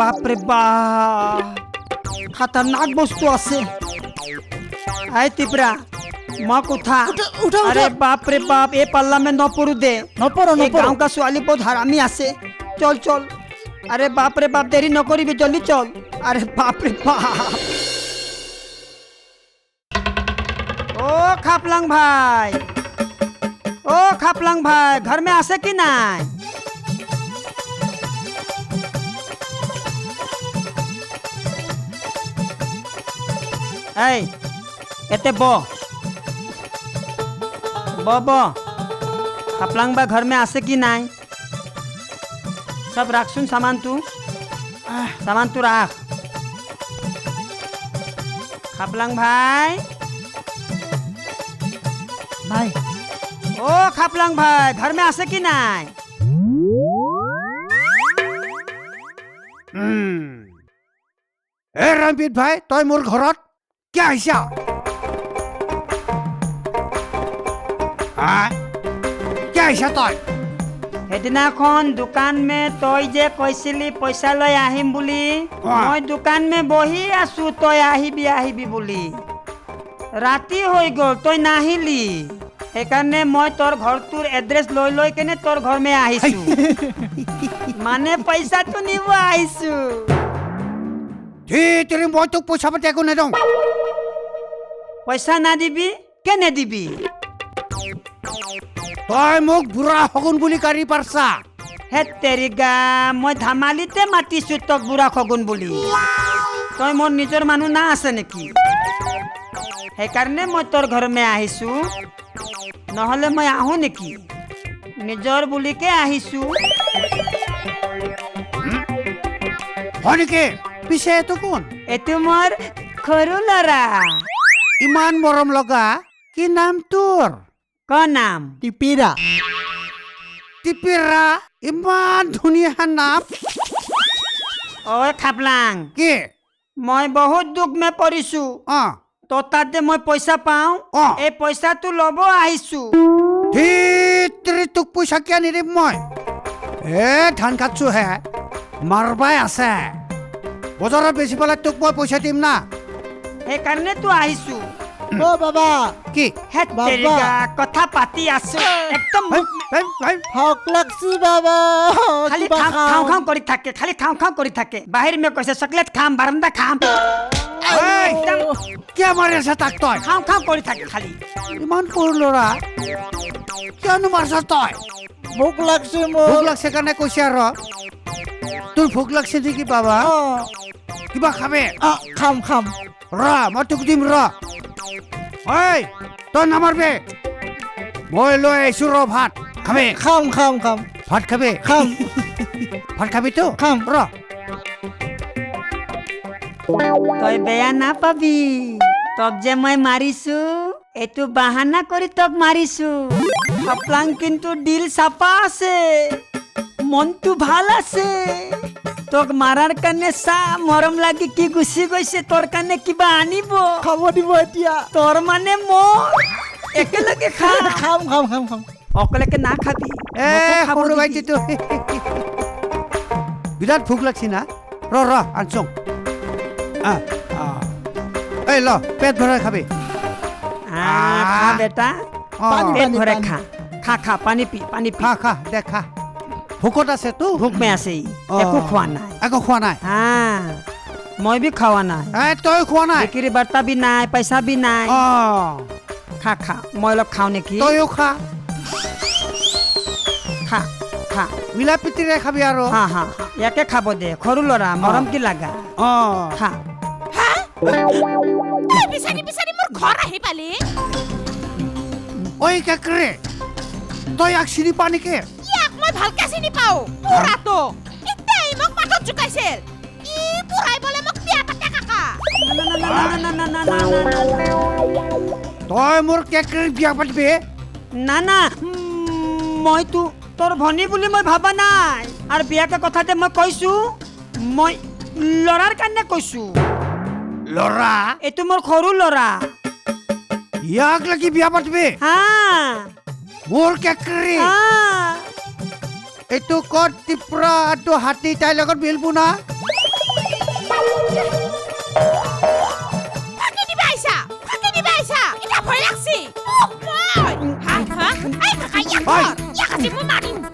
বাপরে বাপ খাতারনাক বস্তু আছে। আয় তিপরা মা কোথা আরে বাপরে বাপ এ পাল্লামে নপরু দে। নপরো নপরো গাঁও কা সোয়ালি বহুত হারামি আছে। চল চল। আরে বাপরে বাপ দেরি নকরিবি জলদি চল। আরে বাপরে বাপ। ও খাপলাং ভাই। ও খাপলাং ভাই ঘর মে আসে কি নাই? এই, এতে ব। ব ব। খাপলাং ভাই ঘর মে আসে কি নাই? সব রাখছুন সামান তু সামান তু রাখ। খাপলাং ভাই। ভাই। ও খাপলাং ভাই ধর্মে আছে কি নাই? এ ৰামপিত ভাই তই মোৰ ঘৰত কিয় আহিছা? কিয় আহিছা তই? সেইদিনাখন দোকান মে তই যে কৈছিলি পইচা লৈ আহিম বুলি মই দোকান মে বহি আছো তই আহিবি আহিবি বুলি। ৰাতি হৈ গ'ল তই নাহিলি। সেইকাৰণে মই তোৰ ঘৰটোৰ এড্ৰেছ লৈ লৈ কেনে তোৰ ঘৰ মে আহিছো। মানে পইচাটো নিব আহিছো। তেৰি মই তোক পইচা পাতি একো নিদিওঁ। পইচা নাদিবি কেনে দিবি? তই মোক বুঢ়া শগুন বুলি কাঢ়ি পাৰছা। হে তেৰিগা মই ধেমালিতে মাতিছো তোক বুঢ়া খগুন বুলি। তই মোৰ নিজৰ মানুহ না আছে নেকি? সেইকাৰণে মই তোৰ ঘৰমে আহিছো। নহ'লে মই আহোঁ নেকি? নিজৰ বুলিকে আহিছো। হয় নেকি? পিছে এইটো কোন? এইটো মোৰ সৰু ল'ৰা। ইমান মৰম লগা কি নাম তোৰ? ক নাম? টিপিৰা। টিপিৰা ইমান ধুনীয়া নাম। ঐ খাপলাং কি? মই বহুত দুখ মে পৰিছো। অ। তোৰ তাতে মই পইচা পাওঁ। অ। এই পইচাটো ল'ব আহিছো। ঠিক তোক পইচা কিয় নিদিম মই? এ ধান কাটছো হে। মাৰবাই আছে। বজাৰত বেচি পেলাই তোক মই পইচা দিম না। সেইকাৰণেতো আহিছো। অ বাবা। কি? হে বাবা। কথা পাতি আছো। একদম হেই, হেই, হেই। ভোক লাগছি বাবা। খালি কিবা খাওঁ খাওঁ খাওঁ। খাওঁ কৰি থাকে খালি খাওঁ খাওঁ কৰি থাকে। বাহিৰ মে কৈছে চকলেট খাম বাৰান্দা খাম। একদম মাৰি আছে তাক তই খাওঁ খাওঁ কৰি থাকে খালি। ইমান সৰু ল'ৰা কিয়নো মাৰছ তই? ভোক লাগছি ভোক মোক লাগছে কাৰণে কৈছে আৰু তোৰ ভোক লাগছে নেকি বাবা। কিবা খাবে? অ, খাম খাম। ৰ মই তোক দিম ৰ ঐ তই নামাৰবে মই লৈ আহিছো ৰ ভাত। খাবে? খাম খাম খাম। ভাত খাবে? খাম। ভাত খাবিতো খাম। ৰ তই বেয়া নাপাবি। তোক যে মই মাৰিছো এইটো বাহানা কৰি তোক মাৰিছো। খাপলাং কিন্তু দিল চাপা আছে মনটো ভালো আছে। তোক মাৰাৰ কাৰণে চা মৰম লাগি কি গুচি গৈছে তোৰ কাৰণে কিবা আনিব। খাব দিব এতিয়া। তোৰ মানে মোৰ। একেলগে খা। খাম খাম খাম খাম। অকলেকে না খাবি। এ মোকো খাব সৰু দিবি। ভাইটিটো বিৰাট ভোক লাগছি না। ৰ ৰ আনচোং। আহ। এই ল পেট ভৰাই খাবি। খা বেটা। অ, পানী, পেট পানী। খা। খা খা পানী পি পানী পি। খা খা দে খা। ভোকত আছে তো? ভোক মে আছে ই। অ। একো খোৱা নাই। একো খোৱা নাই? হা মই বি খোৱা নাই। এ তই খোৱা নাই? বিক্ৰী বাৰ্তা বি নাই পইচা বি নাই। অ। খা খা মই অলপ খাওঁ নেকি? তইও খা। খা খা। মিলা প্ৰীতিৰে খাবি আৰু। হা হা হা। ইয়াকে খাব দে। সৰু ল'ৰা মৰম কি লাগা? অ। খা। ঐ কেকৰে তই চিনি পা নেকি? তই মোৰ কেকৰে বিয়া পাতিবি? না না মইতো তোৰ ভনী বুলি মই ভবা নাই। আৰু বিয়াকে কথাতে মই কৈছোঁ মই ল'ৰাৰ কাৰণে কৈছোঁ। ল'ৰা এইটো মোৰ সৰু ল'ৰা। ইয়াক লাগি বিয়া পাতিবি? হা। মোৰ কেকৰি। হা। এইটো কত ত্ৰিপুৰা এইটো হাতী তাইৰ লগত মিলবো না ফাঁকি দিবা আইছা ফাঁকি দিবা আইছা। এটা ভয় লাগছি।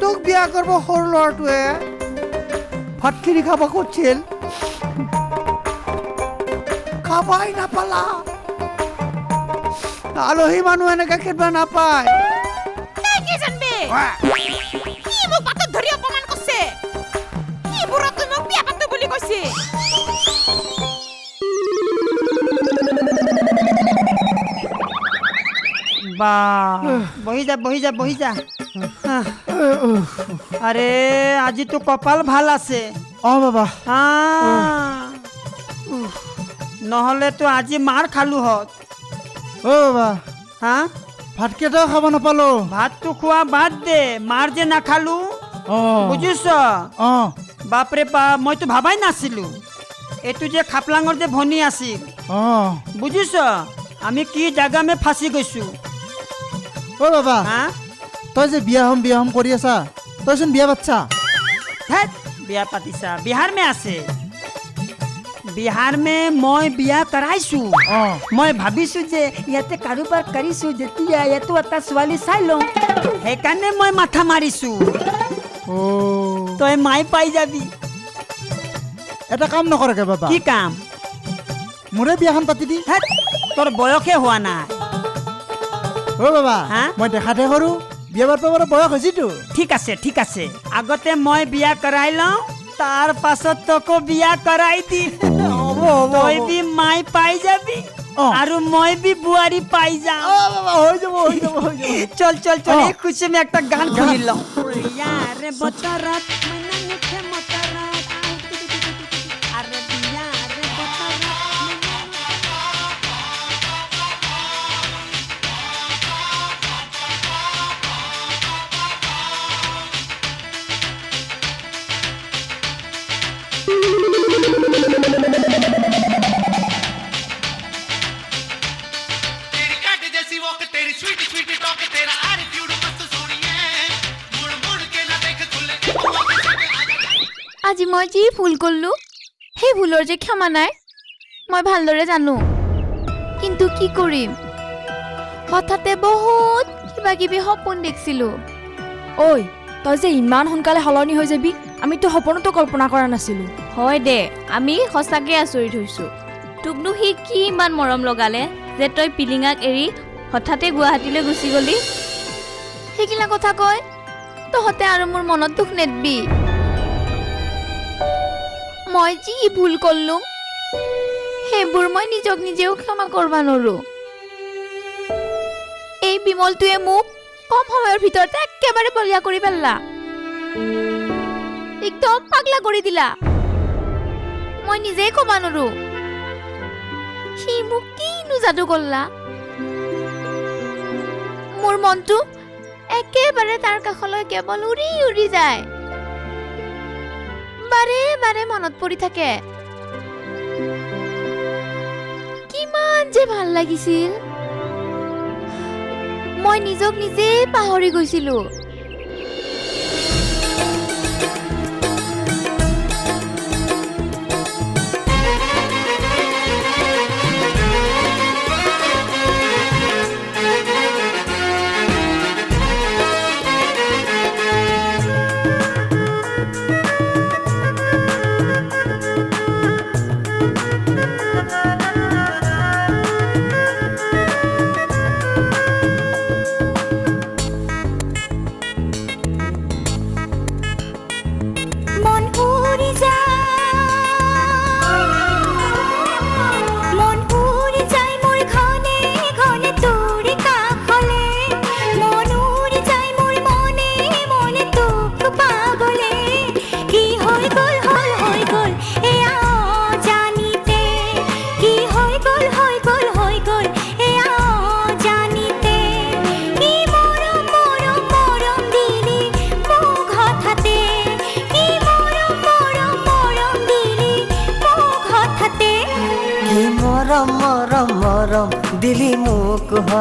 তোক বিয়া কৰিব সৰু ল'ৰাটোৱে। ভাতখিনি খাব খুজিছিল খাবাই নাপালা। আলহী মানুহ এনেকে কেতিয়াবা নাপায়। বা বহি যা বহি যা বহি যা আহ, আৰে আজিতো কপাল ভালো আছে। অ বাবা। হা উফ, নহ'লেতো আজি মাৰ খালো হত। ও বাবা হা? ভাতকেইটাও খাব নাপালো। ভাতটো খোৱা বাদ দে মাৰ যে নাখালো। বুজিছ? বাপৰে বাপ মইতো ভাবাই নাছিলো। এইটো যে খাপলাঙৰ যে ভনী আছিল। অ। বুজিছ? আমি কি জাগামে ফাঁচি গৈছো। ও বাবা হা? তই যে বিয়া হম বিয়া হম কৰি আছা তইচোন বিয়া পাতছা। ধেৎ বিয়া পাতিছা বিহাৰ মে আছে। বিহাৰ মে মই বিয়া কৰাইছো। অ। মই ভাবিছো যে ইয়াতে কাৰোবাৰ কৰিছো যেতিয়া ইয়াতো এটা ছোৱালী চাই লওঁ সেইকাৰণে মই মাথা মাৰিছো। অ। তই মাই পাই যাবি। এটা কাম নকৰকে বাবা। কি কাম? মোৰে বিয়াখন পাতি দি তোৰ বয়সে হোৱা নাই। অ বাবা হা? মই দেখাতহে সৰু বিয়া পাতিব পৰা বয়স হৈছেতো। ঠিক আছে ঠিক আছে। আগতে মই বিয়া কৰাই লওঁ তাৰ পাছত তোকো বিয়া কৰাই দিম। হ'ব হ'ব তই বি মাই পাই যাবি অ। আৰু মই বি বোৱাৰী পাই যাম। অ বাবা হৈ যাব হৈ যাব হৈ যাব। চল চল চল অ। এই খুশি আমি একটা গান শুনি লওঁ। ইয়াৰে বতৰত মইনা আজি মই যি ভুল কৰিলোঁ সেই ভুলৰ যে ক্ষমা নাই মই ভালদৰে জানো। কিন্তু কি কৰিম? হঠাতে বহুত কিবা কিবি সপোন দেখিছিলোঁ। ঐ তই যে ইমান সোনকালে সলনি হৈ যাবি আমিতো সপোনতো কল্পনা কৰা নাছিলো। হয় দে, আমি সঁচাকৈ আচৰিত হৈছোঁ। তোকনো সি কি ইমান মৰম লগালে, যে তই পিলিঙাক এৰি হঠাতে গুৱাহাটীলৈ গুচি গলি? সেইগিলা কথা কয়। তহঁতে আৰু মোৰ মনত দুখ নেদবি। মই যি ভুল কৰিলোঁ, সেইবোৰ মই নিজক নিজেও ক্ষমা কৰিব নোৱাৰো। এই বিমলটোৱে মোক কম সময়ৰ ভিতৰতে একেবাৰে বলিয়া কৰি পেলালা। একদম পাগলা কৰি দিলা। মই নিজেই ক'ব নোৱাৰো সি মোক কিনো যাদু কৰলা? মোৰ মনটো একেবাৰে তাৰ কাষলৈ কেৱল উৰি উৰি যায়। বাৰে বাৰে মনত পৰি থাকে। কিমান যে ভালো লাগিছিল। মই নিজক নিজেই পাহৰি গৈছিলো।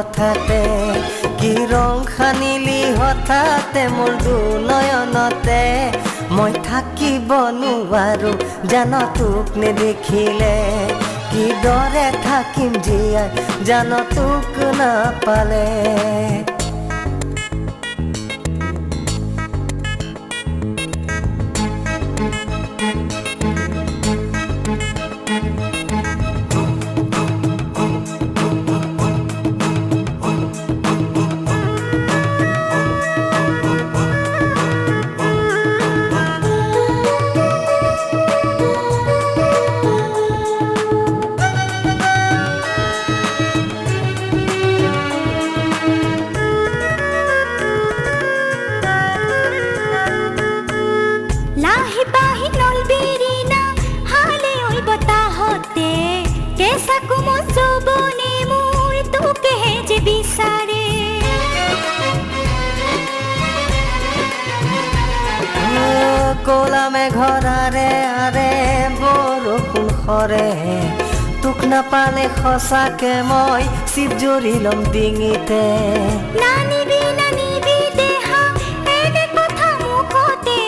হঠাতে? কি ৰং সানিলি হঠাতে মোৰ দুনয়নতে মই থাকিব নোৱাৰো, জান তোক নেদেখিলে। কিদৰে থাকিম জীয়াই, জান তোক নাপালে। সৰে তোক নাপালে সঁচাকে মই চিপ জৰি ল'ম ডিঙিতে নানিবি নানিবি দেহা এনে কথা মুখতে।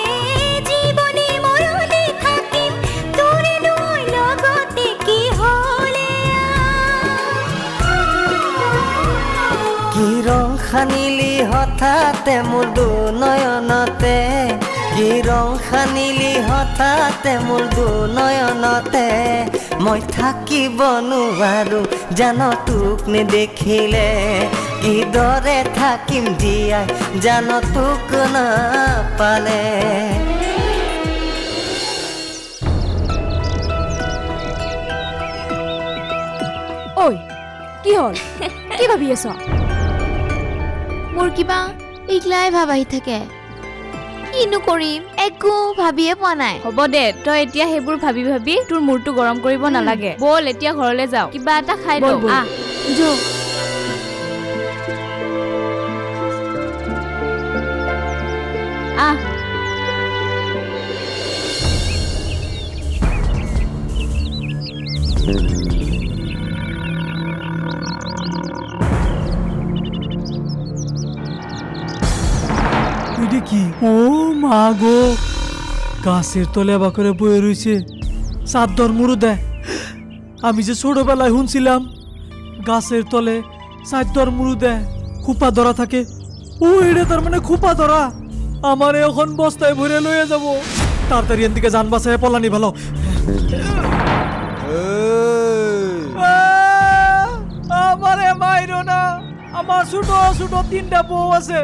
জীৱনে মৰণে থাকিম তোৰে লৈ লগতে কি হ'লে কি ৰং সানিলি হঠাতে মোৰ দুনয়নতে? কি ৰং সানিলি হঠাতে মোৰ দুনয়নতে। মই থাকিব নোৱাৰো জান তোক নেদেখিলে। কিদৰে থাকিম জীয়াই জান তোক নাপালে। ঐ কি হ'ল? কি ভাবি আছ? মোৰ কিবা এইগিলাই ভাব আহি থাকে। কিনো কৰিম? একো ভাবিয়ে পোৱা নাই। হ'ব দে তই এতিয়া সেইবোৰ ভাবি ভাবি তোৰ মূৰটো গৰম কৰিব নালাগে। ব'ল এতিয়া ঘৰলৈ যাওঁ। কিবা এটা খাই লওঁ। যো আহ। গাছের তলে আবা করে বয়ে রয়েছে চাদর মুড়ো দেয় আমি যে ছোটবেলায় শুনছিলাম গাছের তলে চাদর মুড়ো দেয় খুপা ধরা থাকে। ও এটা তার মানে খুপা ধরা। আমার এখন বস্তায় ভরে লয়ে যাব। তাড়াতাড়ি এন দিকে যান বাসায় পলানি ভালো। আমারে মাইরো না। আমার ছোট ছোট তিনটা বউ আছে।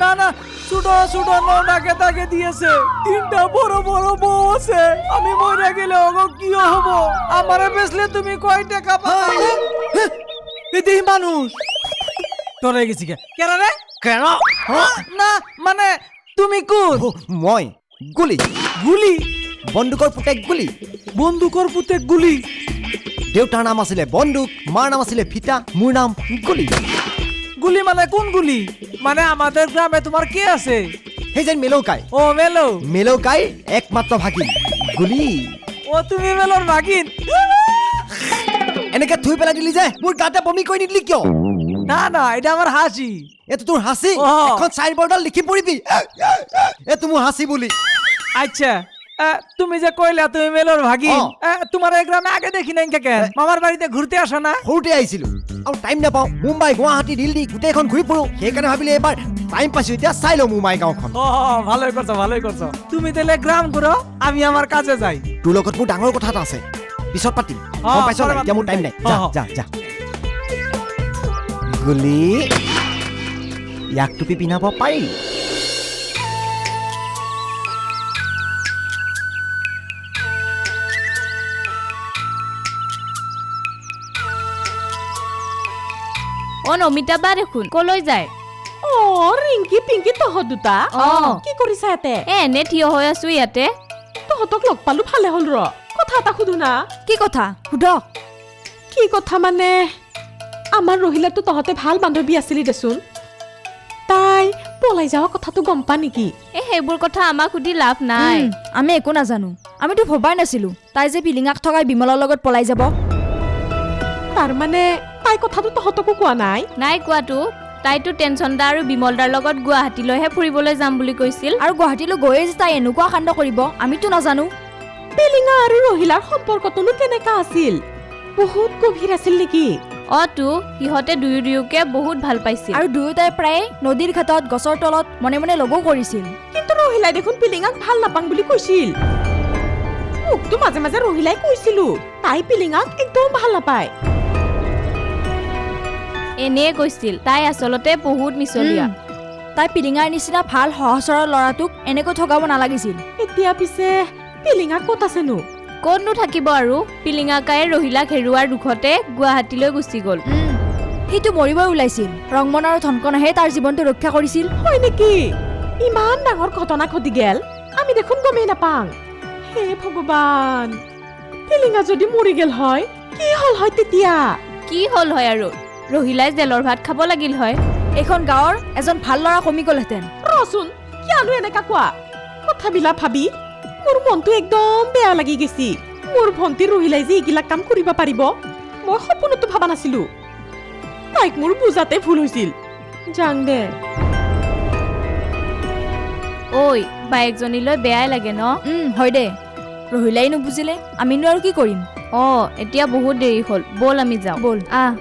না না ছোট ছোট নটাকে তাকে দিয়েছে। তিনটা বড় বড় বউ আছে। আমি মরে গেলে ওগো কি হব? আমারে বেচলে তুমি কয় টাকা পাবে? এদিকে মানুষ। তোরে গেছি কে? কেন রে? কেন? না মানে তুমি কোন? মই গুলি। গুলি? বন্দুকৰ পুতেক গুলি। বন্দুকৰ পুতেক গুলি? দেউতাৰ নাম আছিলে বন্দুক মাৰ নাম আছিলে ফিতা মোৰ নাম গুলি। গুলি মানে কোন গুলি? মানে আমাদের গ্রামে তোমার কে আছে? সেই যেন মেলৌকাই। ও মেলো। মেলৌকাইৰ একমাত্ৰ ভাগিন। গুলি। ও তুমি মেলোর ভাগিন? এনেকে থুই পেলাই দিলি যে মোৰ গাতে বমি কৰি নিদিলি কিয়? না না এটা আমার হাসি তোৰ হাঁচি? অ। এখন চাইনবৰ্ডত লিখি পৰিবি। এইটো মোৰ হাঁচি বুলি। আচ্ছা। তুমি যে কইলা তুমি মেলোর অ। আহ, তোমার এই গ্রামে আগে দেখি নাই কেন মামার বাড়িতে ঘুরতে আসো না। সৰুতে আহিছিলো আৰু টাইম নাপাওঁ। মুম্বাই গুৱাহাটী দিল্লী গোটেইখন ঘূৰি ফুৰো সেইকাৰণে ভাবিলে এবাৰ টাইম পাইছো এতিয়া চাই লওঁ মুম্বাই গাঁওখন। ও ভালোই করছ ভালোই করছ তুমি তাহলে গ্রাম ঘুরো আমি আমার কাজে যাই। তোৰ লগত মোৰ ডাঙৰ কথা এটা আছে। পিছত পাতিম। অ, গম পাইছ নাই? এতিয়া মোৰ টাইম নাই। যা অ, অ। যা যা। গুলি ইয়াক টুপি পিন্ধাব পাৰি। অ নমিতা বা দেখোন কলৈ যায়? অ ৰিংকি পিংকি তহঁত দুটা? অ। কি কৰিছা ইয়াতে? এ এনে থিয় হৈ আছো ইয়াতে। তহঁতক লগ পালো ভালে হ'ল ৰ। কথা এটা সুধো না। কি কথা? সুধ। কি কথা মানে? আমাৰ ৰহিলাটো তহঁতে ভাল বান্ধৱী আছিলি দেচোন। তাই পলাই যোৱা কথাটো গম পা নেকি? এ সেইবোৰ কথা আমাক সুধি লাভ নাই। আমি একো নাজানো। আমিতো ভবাই নাছিলো। তাই যে পিলিঙাক থকাই বিমলৰ লগত পলাই যাব। তাৰমানে তাই কথাটো তহঁতকো কোৱা নাই? নাই কোৱাটো। তাইতো টেনচন দা আৰু বিমল দাৰ লগত গুৱাহাটীলৈহে ফুৰিবলৈ যাম বুলি কৈছিল। আৰু গুৱাহাটীলৈ গৈয়ে যে তাই এনেকুৱা কাণ্ড কৰিব আমিতো নাজানো। পিলিঙা আৰু ৰহিলাৰ সম্পৰ্কটোনো কেনেকা আছিল? বহুত গভীৰ আছিল নেকি? অ তো সিহঁতে দুয়ো দুয়োকে বহুত ভাল পাইছিল। আৰু দুয়োটাই প্ৰায়ে নদীৰ ঘাটত গছৰ তলত মনে মনে লগো কৰিছিল। কিন্তু ৰহিলাই দেখোন পিলিঙাক ভাল নাপাং বুলি কৈছিল। মোকতো মাজে মাজে ৰহিলাই কৈছিলো তাই পিলিঙাক একদম ভাল নাপায়। এনেয়ে কৈছিল। তাই আচলতে বহুত মিছলীয়া। তাই পিলিঙাৰ নিচিনা ভাল সহজ সৰল ল'ৰাটোক এনেকৈ ঠগাব নালাগিছিল। এতিয়া পিছে পিলিঙা ক'ত আছেনো? ক'তনো থাকিব আৰু? পিলিঙাকাই ৰহিলাক হেৰুৱাৰ দুখতে গুৱাহাটীলৈ গুচি গ'ল। সিটো মৰিবই ওলাইছিল। ৰংমন আৰু ধনকনাহে তাৰ জীৱনটো ৰক্ষা কৰিছিল। হয় নেকি? ইমান ডাঙৰ ঘটনা ঘটি গেল। আমি দেখোন গমেই নাপাং হে ভগৱান! পিলিঙা যদি মৰি গেল হয় কি হ'ল হয় তেতিয়া? কি হ'ল হয় আৰু? ৰহিলাই জেলৰ ভাত খাব লাগিল হয়। এইখন গাঁৱৰ এজন ভালো ল'ৰা কমি গ'লহেঁতেন। ৰচোন কিয়নো এনেকা কোৱা? কথাবিলাক ভাবি মোৰ মনটো একদম বেয়া লাগি গেছি। মোৰ ভণ্টি ৰহিলাই যে এইগিলাক কাম কৰিব পাৰিব মই সপোনতো ভাবা নাছিলো। তাইক মোৰ বুজাতে ভুল হৈছিল। যাং দে। ঐ বায়েকজনীলৈ বেয়াই লাগে ন? হয় দে। ৰহিলাই নুবুজিলে আমিনো আৰু কি কৰিম? অ এতিয়া বহুত দেৰি হ'ল। ব'ল আমি যাওঁ। ব'ল। আহ।